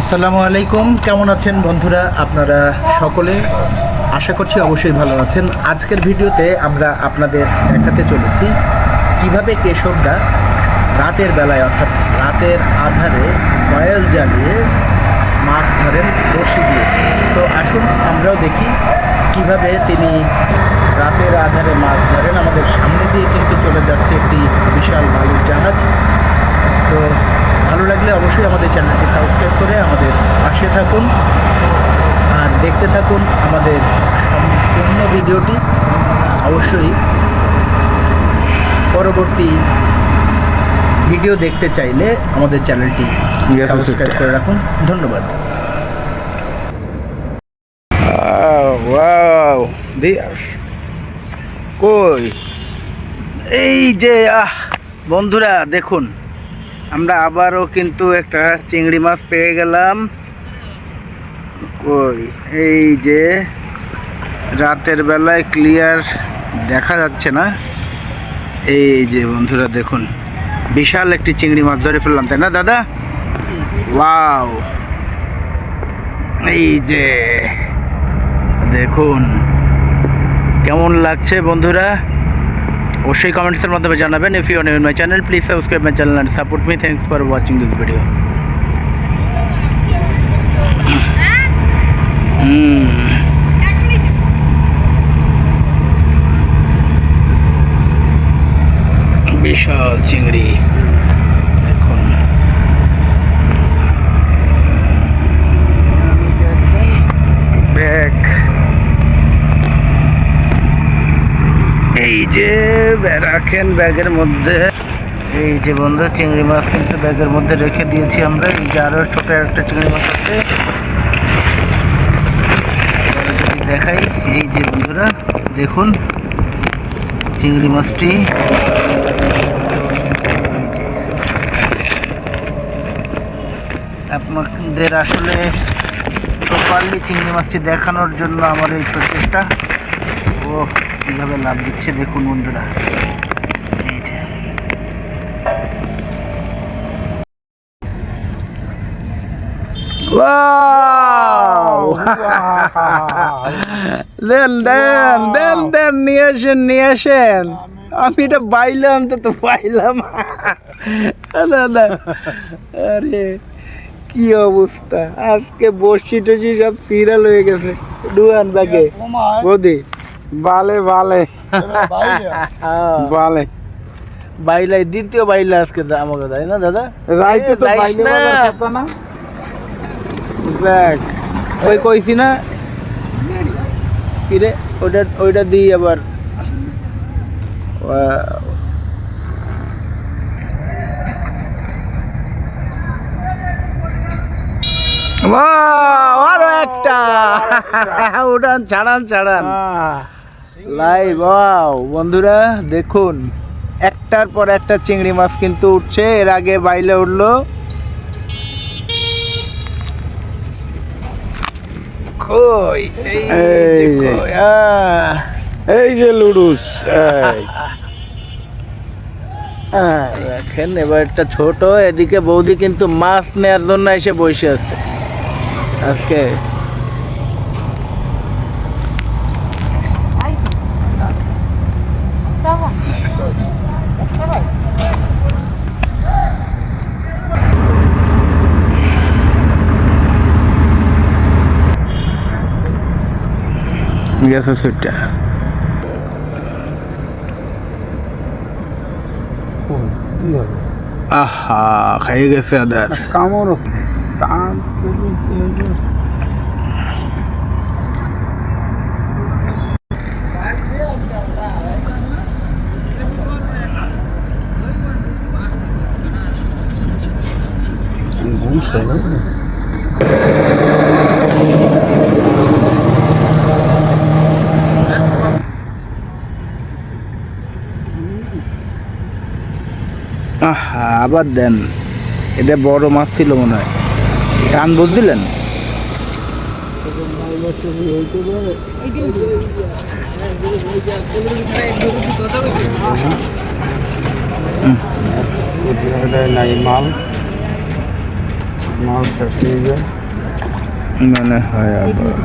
আসসালামু আলাইকুম। কেমন আছেন বন্ধুরা? আপনারা সকলে আশা করছি অবশ্যই ভালো আছেন। আজকের ভিডিওতে আমরা আপনাদের দেখাতে চলেছি কীভাবে কেশবদা রাতের বেলায়, অর্থাৎ রাতের আধারে কয়েল জ্বালিয়ে মাছ ধরেন বসি দিয়ে। তো আসুন আমরাও দেখি কীভাবে তিনি রাতের আধারে মাছ ধরেন। আমাদের সামনে দিয়ে কিন্তু চলে যাচ্ছে একটি বিশাল বালুর জাহাজ। তো ভালো লাগলে অবশ্যই আমাদের চ্যানেলটি সাবস্ক্রাইব করে আমাদের পাশে থাকুন আর দেখতে থাকুন আমাদের সম্পূর্ণ ভিডিওটি অবশ্যই পরবর্তী ভিডিও দেখতে চাইলে আমাদের চ্যানেলটি সাবস্ক্রাইব করে রাখুন। ধন্যবাদ। কই? এই যে আহ বন্ধুরা দেখুন আমরা আবারও কিন্তু একটা চিংড়ি মাছ পেয়ে গেলাম। এই যে রাতের বেলায় ক্লিয়ার দেখা যাচ্ছে না। এই যে বন্ধুরা দেখুন, বিশাল একটি চিংড়ি মাছ ধরে ফেললাম, তাই না দাদা? ওয়াও এই যে দেখুন, কেমন লাগছে বন্ধুরা? অবশ্যই কমেন্টসের মাধ্যমে জানাবেন। If you new my channel please subscribe my channel and support me thanks for watching this video বিশাল চিংড়ি। দেখুন ব্যাগ। এই যে রাখেন ব্যাগের মধ্যে। এই যে বন্ধু চিংড়ি মাছ কিন্তু ব্যাগের মধ্যে রেখে দিয়েছি আমরা। এই যে আরও ছোটো একটা চিংড়ি মাছ আছে। দেখাই, এই যে বন্ধুরা, দেখুন চিংড়ি মাছটি এই যে। আপনাদের আসলে প্রপারলি চিংড়ি মাছটি দেখানোর জন্য আমার এই প্রচেষ্টা। ও কীভাবে লাভ দিচ্ছে দেখুন বন্ধুরা। এই যে। দেন দেন দেন দেন নিয়ে আসেন নিয়ে আসেন। আমি এটা বাইলাম তো তো পাইলাম আরে। কি অবস্থা? আজকে বসি টসি সব সিরিয়াল হয়ে গেছে। ডুয়ান ব্যাগে বৌদি বালে বালে। বালে। বাইলাই দ্বিতীয় বাইলা আজকে আমাকে তাই না দাদা? রাইতে তো বাইলে না। না। দেখ। ওই কইছি না? কিরে? ওইটা ওইটা দিই আবার। আরও একটা। উঠান ছাড়ান ছাড়ান। লাইভ ওয়াও বন্ধুরা দেখুন একটার পর একটা চিংড়ি মাছ কিন্তু উঠছে। এর আগে বাইলে উঠল। কই? যে এই যে। লুডুস দেখেন এবার একটা ছোট এদিকে বৌদি কিন্তু মাছ নেয়ার জন্য এসে বসে আছে। আজকে গেছে সুইটটা আহা খাইয়ে গেছে আদার কামড় আবার দেন। এটা বড় মাছ ছিল মনে হয়। টান বুঝছিলেন? নাই মনে হয় আবার।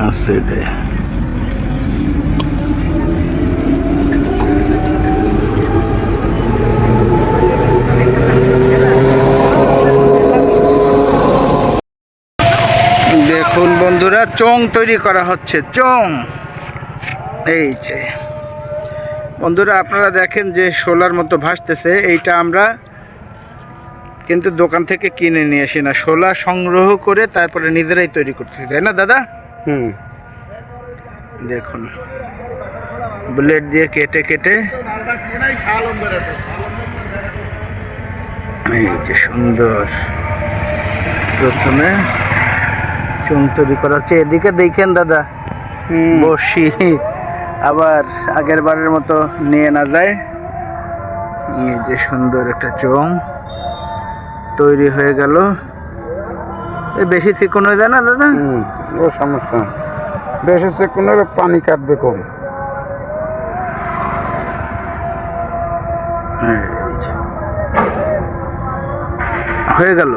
আছে রে দেখুন চং তৈরি করা হচ্ছে চং। এই যে। বন্ধুরা আপনারা দেখেন যে শোলার মতো ভাসতেছে এইটা আমরা কিন্তু দোকান থেকে কিনে নিয়ে আসি না। শোলা সংগ্রহ করে তারপরে নিজেরাই তৈরি করতেছি তাই না দাদা? হুম। দেখুন ব্লেড দিয়ে কেটে কেটে। এই যে সুন্দর। প্রথমে চুন তৈরি করা হচ্ছে। এদিকে দেখেন দাদা বসি আবার আগের বারের মতো নিয়ে না যায়। এই যে সুন্দর একটা চোং তৈরি হয়ে গেল। বেশি চিকন হয়ে যায় না দাদা? ও সমস্যা। বেশি সে কোনো পানি কাটবে কম। হয়ে গেল।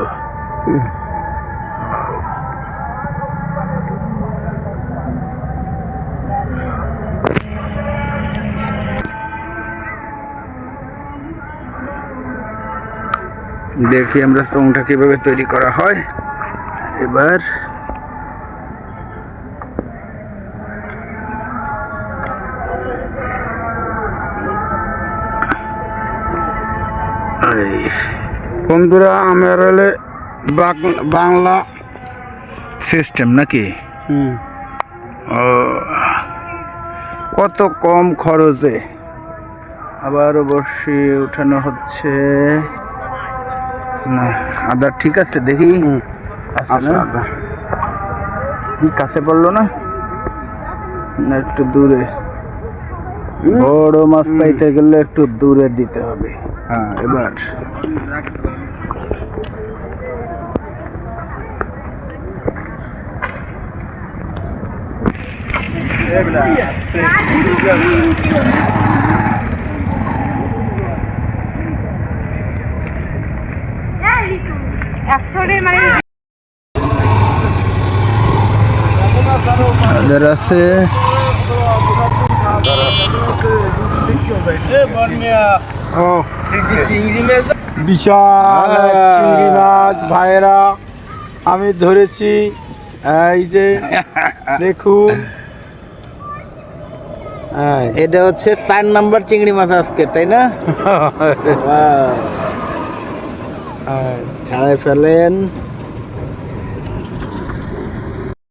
দেখি আমরা চোংটা কীভাবে তৈরি করা হয়। এবার বন্ধুরা আমার হলে বাংলা সিস্টেম নাকি? ও কত কম খরচে? আবার বসে উঠানো হচ্ছে। না আদার ঠিক আছে দেখি। হুম আছে না? আচ্ছা। কাছে পড়ল না? না একটু দূরে। বড় মাছ পাইতে গেলে একটু দূরে দিতে হবে। হ্যাঁ এবার। একশোরের মানে আছে। বিশাল চিংড়ি মাছ ভাইরা আমি ধরেছি এই যে দেখুন। এটা হচ্ছে চার নাম্বার চিংড়ি মাছ আজকে তাই না। ছাড়াই ফেলেন।